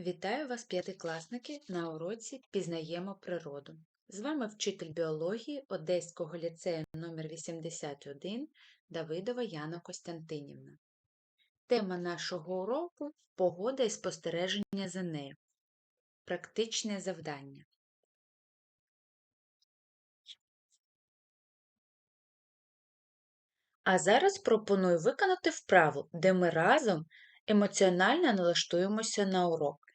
Вітаю вас, п'ятикласники, на уроці Пізнаємо природу. З вами вчитель біології Одеського ліцею номер 81 Давидова Яна Костянтинівна. Тема нашого уроку погода і спостереження за нею. Практичне завдання. А зараз пропоную виконати вправу, де ми разом емоціонально налаштуємося на урок.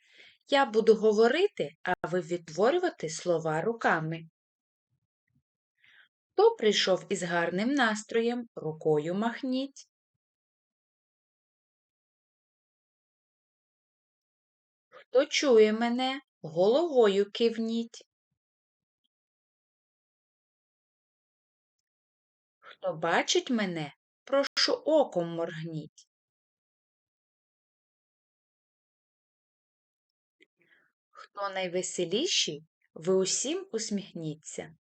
Я буду говорити, а ви відтворювати слова руками. Хто прийшов із гарним настроєм, рукою махніть. Хто чує мене, головою кивніть. Хто бачить мене, прошу оком моргніть. Хто найвеселіший, ви усім усміхніться.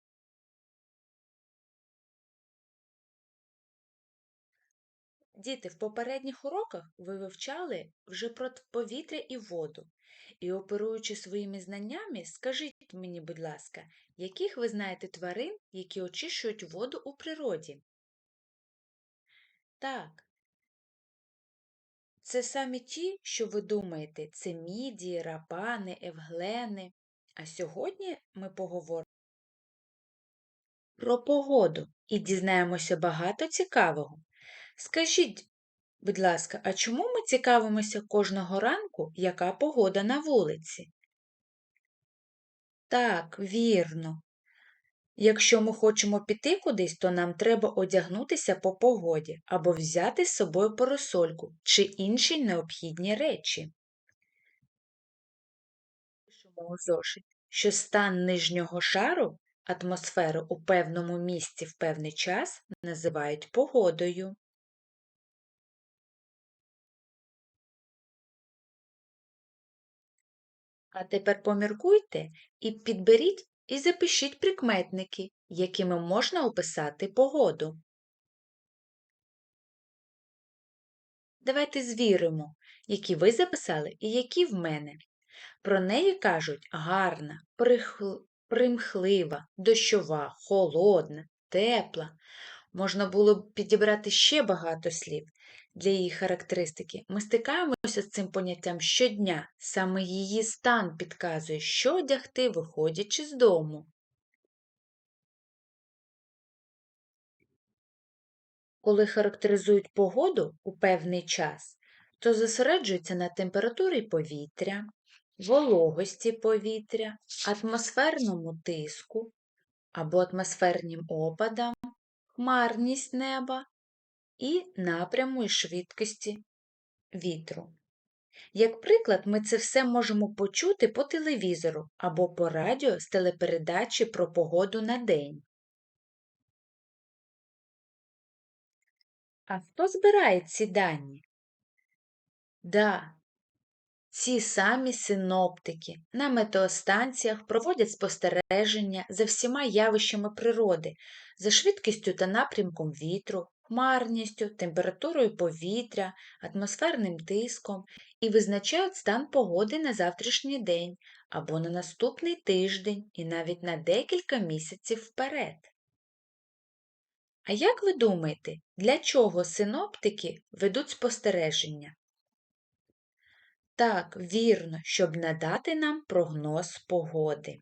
Діти, в попередніх уроках ви вивчали вже про повітря і воду. І, оперуючи своїми знаннями, скажіть мені, будь ласка, яких ви знаєте тварин, які очищують воду у природі? Так. Це саме ті, що ви думаєте, це мідії, рапани, евглени. А сьогодні ми поговоримо про погоду і дізнаємося багато цікавого. Скажіть, будь ласка, а чому ми цікавимося кожного ранку, яка погода на вулиці? Так, вірно. Якщо ми хочемо піти кудись, то нам треба одягнутися по погоді або взяти з собою парасольку чи інші необхідні речі. Пишемо у зошит, що стан нижнього шару атмосфери у певному місці в певний час називають погодою. А тепер поміркуйте і підберіть і запишіть прикметники, якими можна описати погоду. Давайте звіримо, які ви записали і які в мене. Про неї кажуть гарна, прихл... примхлива, дощова, холодна, тепла. Можна було б підібрати ще багато слів для її характеристики. Ми стикаємося з цим поняттям щодня, саме її стан підказує, що одягти, виходячи з дому. Коли характеризують погоду у певний час, то зосереджуються на температурі повітря, вологості повітря, атмосферному тиску або атмосферним опадам, хмарність неба і напряму і швидкості вітру. Як приклад, ми це все можемо почути по телевізору або по радіо з телепередачі про погоду на день. А хто збирає ці дані? Да, ці самі синоптики на метеостанціях проводять спостереження за всіма явищами природи, за швидкістю та напрямком вітру, хмарністю, температурою повітря, атмосферним тиском і визначають стан погоди на завтрашній день або на наступний тиждень і навіть на декілька місяців вперед. А як ви думаєте, для чого синоптики ведуть спостереження? Так, вірно, щоб надати нам прогноз погоди.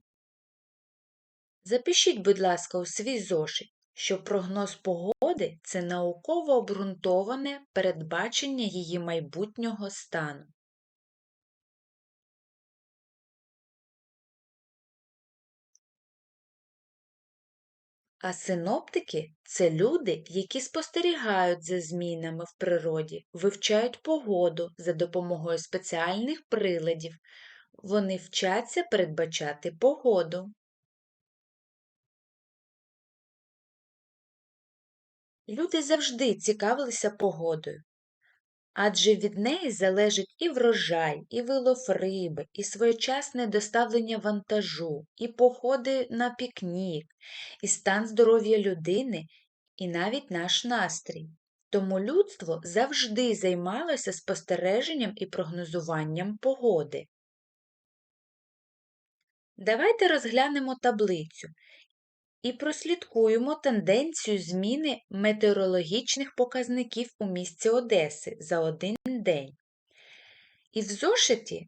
Запишіть, будь ласка, у свій зошит, що прогноз погоди це науково обґрунтоване передбачення її майбутнього стану. А синоптики це люди, які спостерігають за змінами в природі, вивчають погоду за допомогою спеціальних приладів. Вони вчаться передбачати погоду. Люди завжди цікавилися погодою, адже від неї залежить і врожай, і вилов риби, і своєчасне доставлення вантажу, і походи на пікнік, і стан здоров'я людини, і навіть наш настрій. Тому людство завжди займалося спостереженням і прогнозуванням погоди. Давайте розглянемо таблицю і прослідкуємо тенденцію зміни метеорологічних показників у місті Одеси за один день. І в зошиті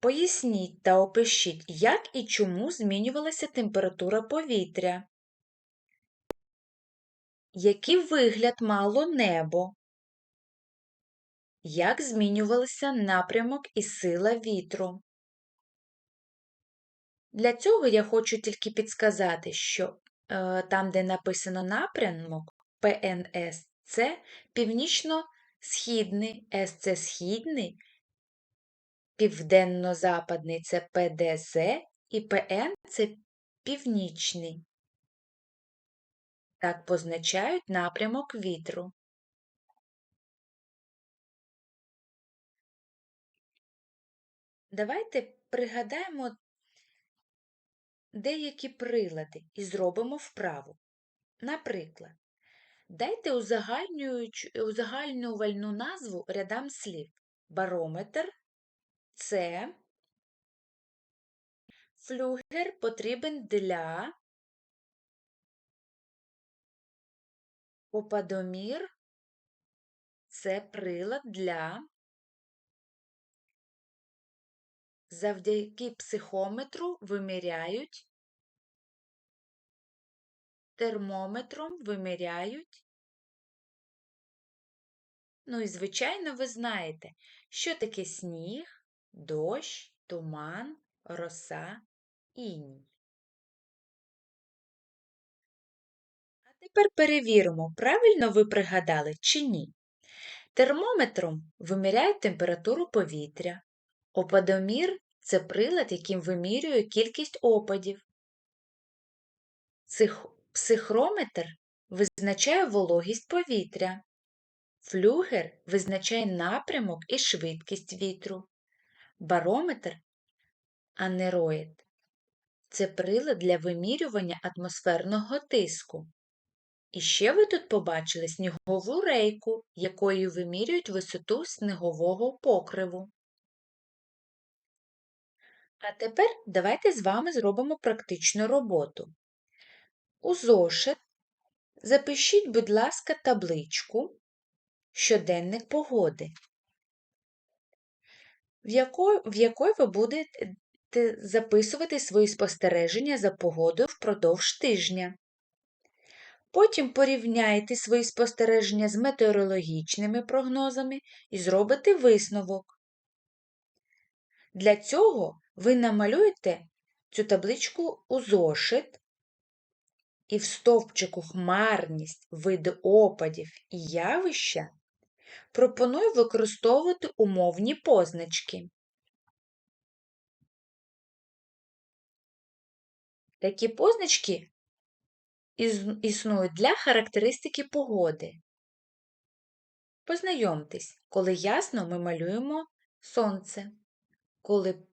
поясніть та опишіть, як і чому змінювалася температура повітря, який вигляд мало небо, як змінювався напрямок і сила вітру. Для цього я хочу тільки підсказати, що там, де написано напрямок ПНС, це північно-східний, С це східний, південно-западний це ПДЗ і ПН це північний. Так позначають напрямок вітру. Давайте пригадаємо деякі прилади і зробимо вправу. Наприклад, дайте узагальнювальну назву рядам слів. Барометр це флюгер потрібен для опадомір це прилад для Завдяки психометру виміряють, термометром виміряють. Ну і, звичайно, ви знаєте, що таке сніг, дощ, туман, роса, інь. А тепер перевіримо, правильно ви пригадали чи ні. Термометром виміряють температуру повітря. Опадомір це прилад, яким вимірює кількість опадів. Псих... Психрометр визначає вологість повітря. Флюгер визначає напрямок і швидкість вітру. Барометр анероїд це прилад для вимірювання атмосферного тиску. І ще ви тут побачили снігову рейку, якою вимірюють висоту снігового покриву. А тепер давайте з вами зробимо практичну роботу. У зошит запишіть, будь ласка, табличку щоденник погоди, в якої, в якої ви будете записувати свої спостереження за погодою впродовж тижня. Потім порівняйте свої спостереження з метеорологічними прогнозами і зробите висновок. Для цього ви намалюєте цю табличку у зошит і в стовпчику хмарність, види опадів і явища пропоную використовувати умовні позначки. Такі позначки існують для характеристики погоди. Познайомтесь, коли ясно ми малюємо сонце. Коли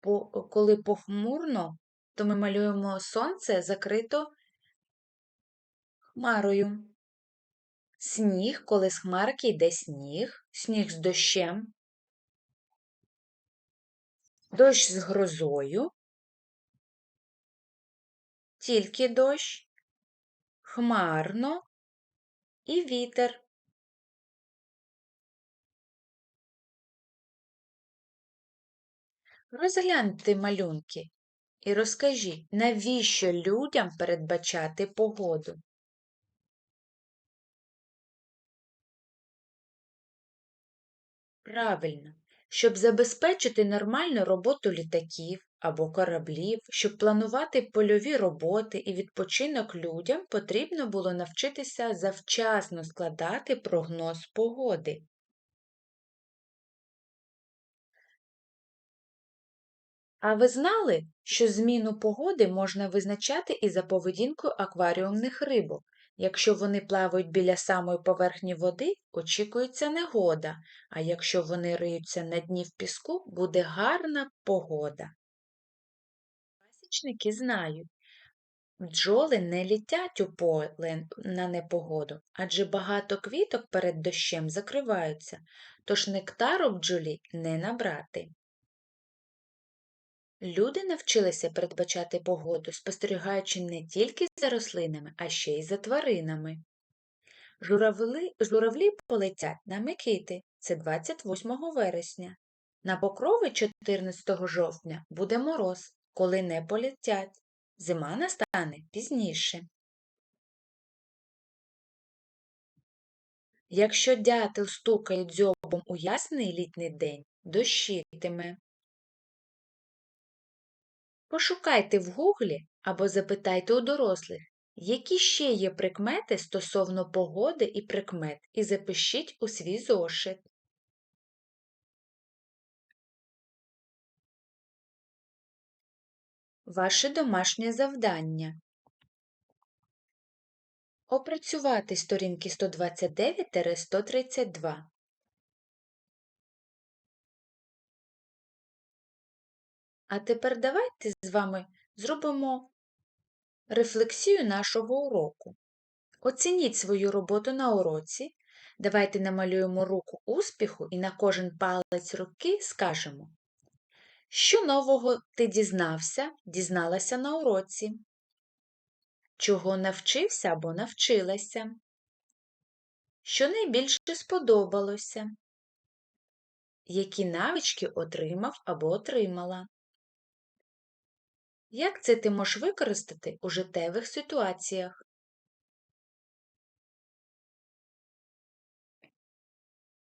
по, коли похмурно, то ми малюємо сонце закрито хмарою. Сніг, коли з хмарки йде сніг, сніг з дощем, дощ з грозою, тільки дощ, хмарно і вітер. Розгляньте малюнки і розкажіть, навіщо людям передбачати погоду? Правильно, щоб забезпечити нормальну роботу літаків або кораблів, щоб планувати польові роботи і відпочинок людям, потрібно було навчитися завчасно складати прогноз погоди. А ви знали, що зміну погоди можна визначати і за поведінкою акваріумних рибок? Якщо вони плавають біля самої поверхні води, очікується негода, а якщо вони риються на дні в піску, буде гарна погода. Пасічники знають, бджоли не літять у поле на непогоду, адже багато квіток перед дощем закриваються, тож нектару бджолі не набрати. Люди навчилися передбачати погоду, спостерігаючи не тільки за рослинами, а ще й за тваринами. Журавли, журавлі полетять на Микити, це 28 вересня. На покрови 14 жовтня буде мороз, коли не полетять. Зима настане пізніше. Якщо дятел стукає дзьобом у ясний літній день, дощитиме. Пошукайте в гуглі або запитайте у дорослих, які ще є прикмети стосовно погоди і прикмет, і запишіть у свій зошит. Ваше домашнє завдання. Опрацювати сторінки 129-132. А тепер давайте з вами зробимо рефлексію нашого уроку. Оцініть свою роботу на уроці. Давайте намалюємо руку успіху і на кожен палець руки скажемо, що нового ти дізнався, дізналася на уроці, чого навчився або навчилася, що найбільше сподобалося, які навички отримав або отримала. Як це ти можеш використати у життєвих ситуаціях?